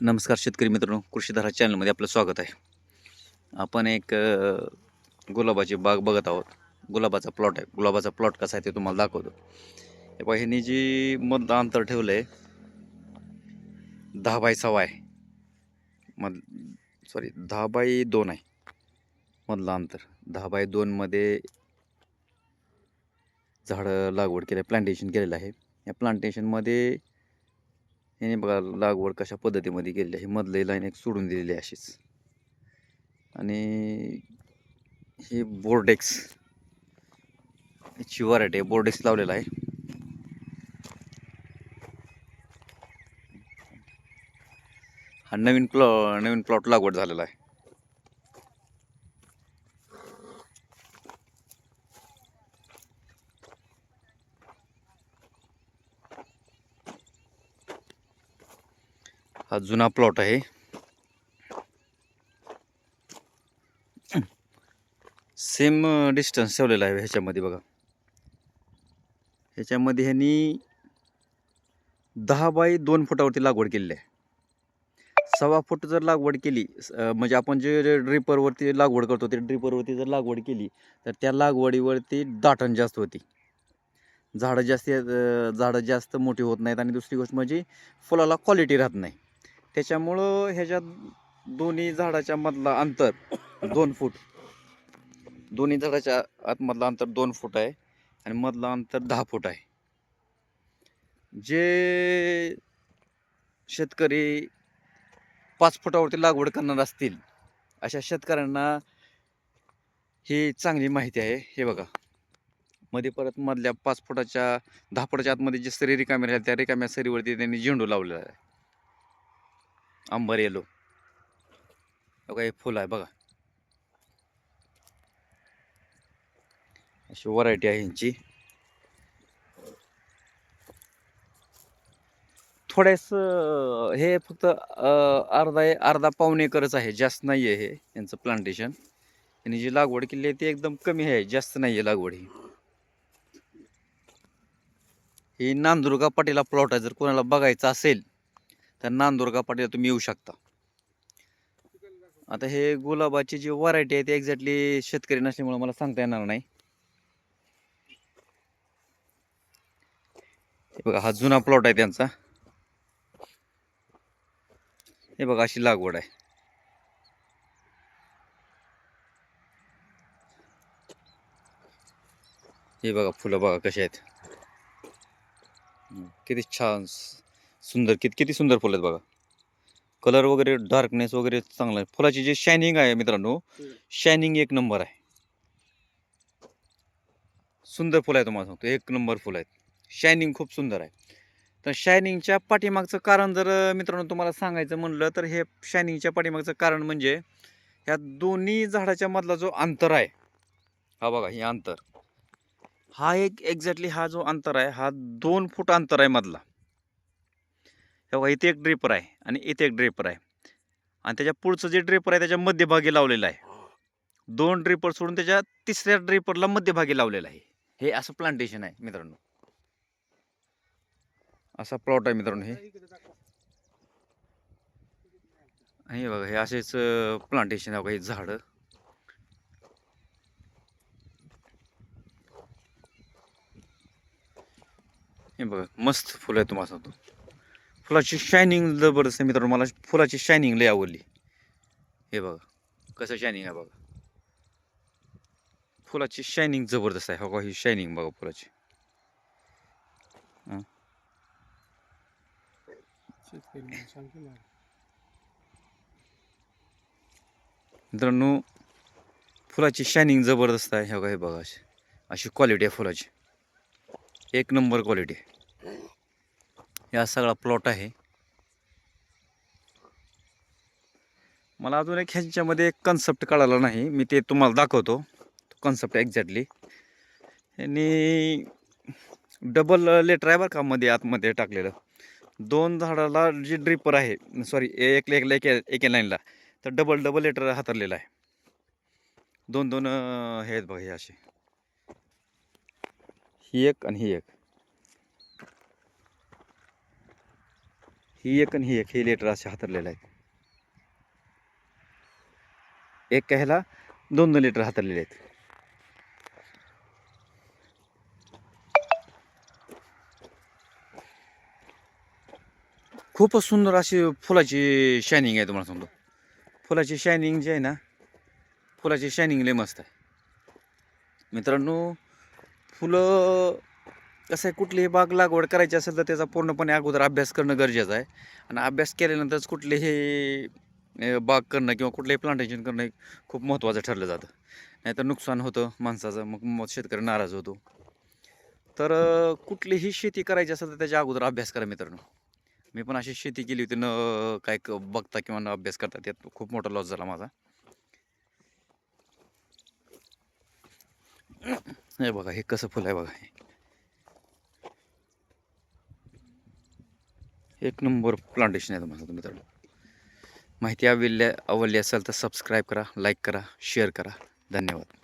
नमस्कार शेतकरी मित्रांनो कृषीधारा चॅनलमध्ये आपलं स्वागत आहे. आपण एक गुलाबाची बाग बघत आहोत. गुलाबाचा प्लॉट आहे. गुलाबाचा प्लॉट कसा आहे ते तुम्हाला दाखवतो. हे बघा ह्यांनी जी मधलं अंतर ठेवलं आहे दहा बाय सहा आहे. मध सॉरी दहा बाय दोन आहे. मधलं अंतर. दहा बाय दोनमध्ये झाडं लागवड केलं प्लांटेशन केलेलं आहे. या प्लांटेशनमध्ये याने बघा लागवड कशा पद्धतीमध्ये केलेली आहे. मधली लाईन एक सोडून दिलेली आहे अशीच. आणि ही बोर्डेक्स याची व्हरायटी आहे. बोर्डेक्स लावलेला आहे. हा नवीन प्लॉ नवीन प्लॉट लागवड झालेला आहे. हा जुना प्लॉट आहे. सेम डिस्टन्स ठेवलेला आहे ह्याच्यामध्ये बघा. ह्याच्यामध्ये ह्यांनी दहा बाय दोन फुटावरती लागवड केलेली आहे. सव्वा फूट जर लागवड केली म्हणजे आपण जे ड्रिपरवरती लागवड करतो ते ड्रिपरवरती जर लागवड केली तर त्या लागवडीवरती दाटण जास्त होती. झाडं जास्त झाडं जास्त मोठी होत नाहीत आणि दुसरी गोष्ट म्हणजे फुलाला क्वालिटी राहत नाही. त्याच्यामुळं ह्याच्या दोन्ही झाडाच्या मधला अंतर दोन फूट. दोन्ही झाडाच्या आतमधलं अंतर दोन फूट आहे आणि मधलं अंतर दहा फूट आहे. जे शेतकरी पाच फुटावरती लागवड करणार असतील अशा शेतकऱ्यांना ही चांगली माहिती आहे. हे बघा. मध्ये परत मधल्या पाच फुटाच्या दहा फुटाच्या आतमध्ये जे सरी रिकामे राहिले त्या रिकाम्या सरीवरती त्यांनी झेंडू लावलेला आहे. Amber yellow. बघा हे फुल आहे बघा. अशी व्हरायटी आहे यांची थोड्यास हे फक्त अर्धा अर्धा पाऊन एकरच आहे जास्त नाही आहे हे यांचं प्लांटेशन यांनी जी लागवड केली आहे ती एकदम कमी आहे जास्त नाही आहे लागवड ही. ही नांदुर्गा पाटीला प्लॉट आहे जर कोणाला बघायचं असेल तर नांदुर्गा पाटीला तुम्ही येऊ शकता. आता हे गुलाबाची जी व्हरायटी आहे ती एक्झॅक्टली शेतकरी नसल्यामुळे मला सांगता येणार नाही. हे बघा हा जुना प्लॉट आहे त्यांचा. हे बघा अशी लागवड आहे. हे बघा फुलं बघा कशी आहेत. किती छान सुंदर किती किती सुंदर फुलं आहेत बघा. कलर वगैरे डार्कनेस वगैरे चांगला आहे. फुलाची जी शायनिंग आहे मित्रांनो शायनिंग एक नंबर आहे. सुंदर फुलं आहे तुम्हाला सांगतो एक नंबर फुलं आहेत. शायनिंग खूप सुंदर आहे. तर शायनिंगच्या पाठीमागचं कारण जर मित्रांनो तुम्हाला सांगायचं म्हणलं तर हे शायनिंगच्या पाठीमागचं कारण म्हणजे ह्या दोन्ही झाडाच्या मधला जो अंतर आहे हा बघा हे अंतर. हा एक एक्झॅक्टली हा जो अंतर आहे हा दोन फूट अंतर आहे मधला. बघा इथे एक ड्रिपर आहे आणि इथे एक ड्रिपर आहे. आणि त्याच्या पुढचं जे ड्रिपर आहे त्याच्या मध्यभागी लावलेलं आहे. दोन ड्रिपर सोडून त्याच्या तिसऱ्या ड्रिपरला मध्यभागी लावलेलं आहे. हे असं प्लांटेशन आहे मित्रांनो. असा प्लॉट आहे मित्रांनो हे. हे बघा हे असेच प्लांटेशन आहे बघा हे झाडं. हे बघा मस्त फुलं आहे तुम्हाला सांगतो. फुलाची शायनिंग जबरदस्त मित्रांनो. मला फुलाची शायनिंग लय आवडली. हे बघा. कसं शायनिंग आहे बघा. फुलाची शायनिंग जबरदस्त आहे. हो का? ही शायनिंग बघा फुलाची. मित्रांनो फुलाची शायनिंग जबरदस्त आहे. हो हे बघा हे बघा अशी. अशी क्वालिटी आहे फुलाची. एक नंबर क्वालिटी आहे या सगळा प्लॉट आहे. मला अजून एक ह्यांच्यामध्ये एक कन्सेप्ट कळाला नाही. मी ते तुम्हाला दाखवतो. कन्सेप्ट एक्झॅक्टली यांनी डबल लेटर आहे बरं का मध्ये आतमध्ये टाकलेलं. दोन झाडाला जी ड्रिपर आहे सॉरी एक एक एक एक लाईनला तर डबल डबल लेटर हातरलेलं आहे. दोन दोन हे आहेत बघा हे असे. ही एक आणि ही एक. ही एक आणि ही एक हे लेटर असे हातरलेले आहेत. एक ह्याला दोन दोन लिटर हातरलेले आहेत. खूपच सुंदर अशी फुलाची शायनिंग आहे तुम्हाला सांगतो. फुलाची शायनिंग जी आहे ना फुलाची शायनिंग लय मस्त आहे. मित्रांनो फुलं कसं आहे कुठलीही बाग लागवड करायची असेल तर त्याचा पूर्णपणे अगोदर अभ्यास करणं गरजेचं आहे. आणि अभ्यास केल्यानंतरच कुठलेही बाग करणं किंवा कुठलंही प्लांटेशन करणं हे खूप महत्त्वाचं ठरलं जातं. नाहीतर नुकसान होतं माणसाचं मग मग शेतकरी नाराज होतो. तर कुठलीही शेती करायची असेल तर त्याच्या अगोदर अभ्यास करा मित्रांनो. मी पण अशी शेती केली होती न काय क- बघता किंवा न अभ्यास करता त्यात खूप मोठा लॉस झाला माझा. हे बघा हे कसं फुल आहे बघा. हे एक नंबर प्लांटेशन आहे तुम्हाला मित्रांनो माहिती आवडली आवडली असेल तर सबस्क्राईब करा लाईक करा शेअर करा. धन्यवाद.